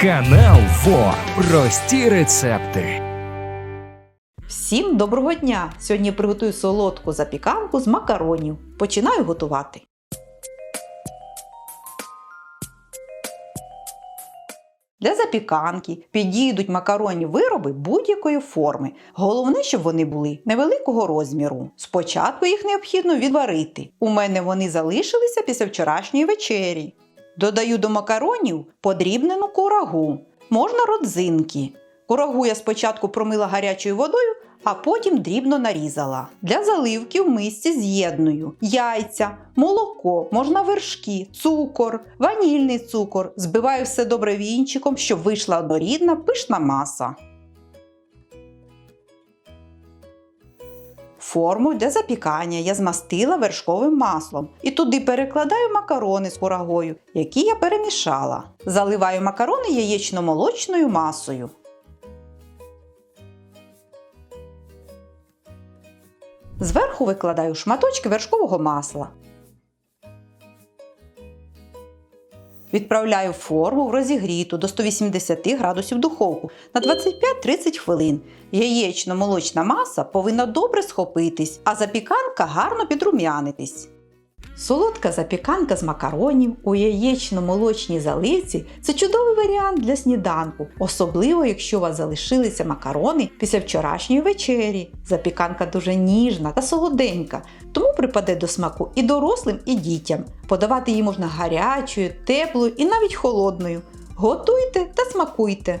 Канал ФО. Прості рецепти. Всім доброго дня! Сьогодні приготую солодку запіканку з макаронів. Починаю готувати. Для запіканки підійдуть макаронні вироби будь-якої форми. Головне, щоб вони були невеликого розміру. Спочатку їх необхідно відварити. У мене вони залишилися після вчорашньої вечері. Додаю до макаронів подрібнену курагу, можна родзинки. Курагу я спочатку промила гарячою водою, а потім дрібно нарізала. Для заливки в мисці з'єдную яйця, молоко, можна вершки, цукор, ванільний цукор. Збиваю все добре вінчиком, щоб вийшла однорідна пишна маса. Форму для запікання я змастила вершковим маслом і туди перекладаю макарони з курагою, які я перемішала. Заливаю макарони яєчно-молочною масою. Зверху викладаю шматочки вершкового масла. Відправляю форму в розігріту до 180 градусів духовку на 25-30 хвилин. Яєчно-молочна маса повинна добре схопитись, а запіканка гарно підрум'янитись. Солодка запіканка з макаронів у яєчно-молочній заливці це чудовий варіант для сніданку, особливо якщо у вас залишилися макарони після вчорашньої вечері. Запіканка дуже ніжна та солоденька, тому припаде до смаку і дорослим, і дітям. Подавати її можна гарячою, теплою і навіть холодною. Готуйте та смакуйте!